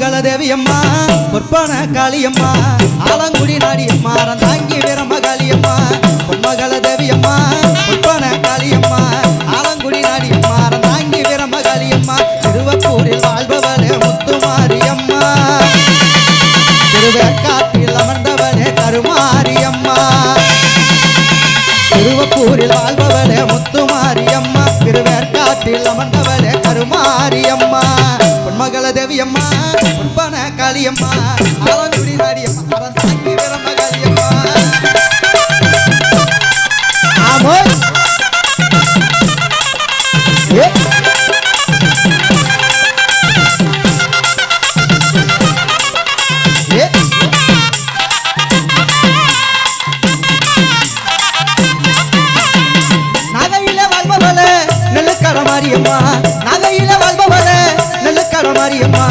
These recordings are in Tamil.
மகள தேவியம்மா பொற்பன காளியம்மா ஆலங்குடி நாடியம்மா தாங்கி வீரம காளியம்மா பொன்மகள தேவியம்மா பொற்பன காளியம்மா ஆலங்குடி நாடியம்மா தாங்கி வீரம காளியம்மா திருவப்பூரில் வாழ்பவளே முத்துமாரியம்மா. திருவேற்காட்டில் அமர்ந்தவளே கருமாரியம்மா. திருவப்பூரில் வாழ்பவளே முத்துமாரியம்மா திருவேற்காட்டில் அமர்ந்தவளே கருமாரியம்மா. பொன்மகள தேவியம்மா காளியம்மா ஆலங்குடி நாடியம்மா அறம் தாங்கி வீரம காளியம்மா ஆமோ. ஏ. ஏ. நகையில வாழ்பவளே நெல்லுக்கட மாரியம்மா. நகையில வாழ்பவளே நெல்லுக்கட மாரியம்மா.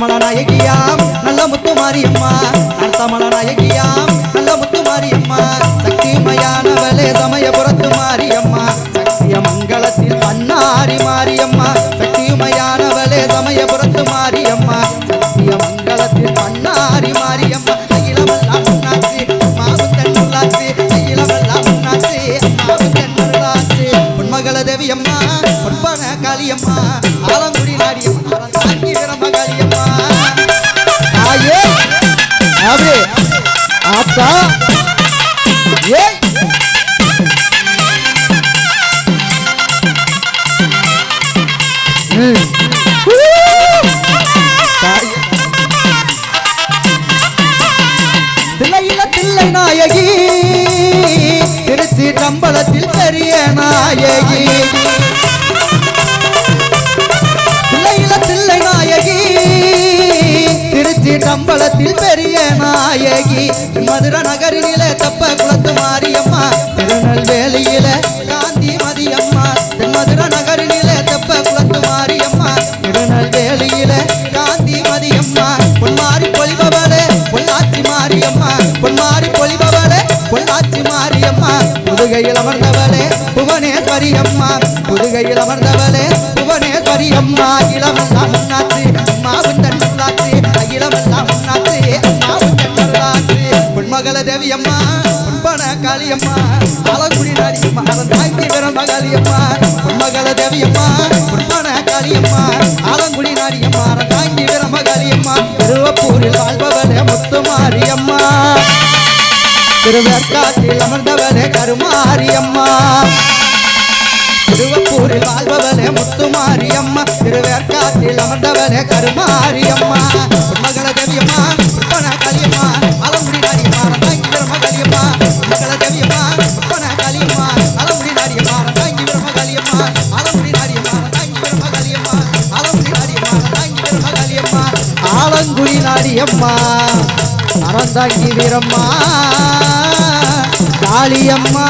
நர்த்தமல நாயகியாம் நல்ல முத்து மாரியம்மா நர்த்தமல நாயகியாம் காளியம்மா தேவியம்மா காளியம்மா ஆலங்குடி நாடியம்மா அறம் தாங்கி காளியம்மா. ஆயே அப்படி ஆத்தா ஏய். தில்லை நாயகி திருச்சி பெரிய நாயகி. தில்லையில தில்லை நாயகி. திருச்சி தம்பளத்தில் பெரிய நாயகி. மதுர நகரிலே தப்ப குளத்து மாரியம் அம்மா புதுகையில் அமர்ந்தவளே புவனேஸ்வரி அம்மா புதுகையில் அமர்ந்தவளே புவனேஸ்வரி அம்மா இளமெல்லாம் முன்னாச்சு அம்மாவும் தன் முன்னாச்சு இளமெல்லாம் முன்னாச்சு அம்மாவும் தன் பொன்மகள தேவி அம்மா பொன்பன காளியம்மா. ஆலங்குடி நாடியம்மா அவன் தாங்கி விரம்ப காளியம்மா பொன்மகள தேவி அம்மா பொன்பன காளியம்மா. ஆலங்குடி நாடியம்மா அவன் தாங்கி விரம்ப காளியம்மா திருவப்பூரில் வாழ்பவளே முத்துமாரியம்மா. திருவேற்காட்டில் அமர்ந்தவளே கருமாரியம்மா. திருவப்பூரில் வாழ்பவளே முத்துமாரியம்மா. திருவேற்காட்டில் அமர்ந்தவளே கருமாரியம்மா. மகள தேவியம்மா கலியம்மா அலமுடி நாடியம்மா ரத்தாங்கி பிரம கலியம்மா மகள தேவியம்மா கலியம்மா அலமுடி நாடியம்மா ரத்தாங்கி பிரம கலியம்மா அலமுடி நாடியம்மா ரத்தாங்கி பிரம கலியம்மா அலமுடி நாடியம்மா ரத்தாங்கி பிரம கலியம்மா ஆலங்குடி நாடியம்மா அறந்தாங்கி வீரம்மா. காளியம்மா.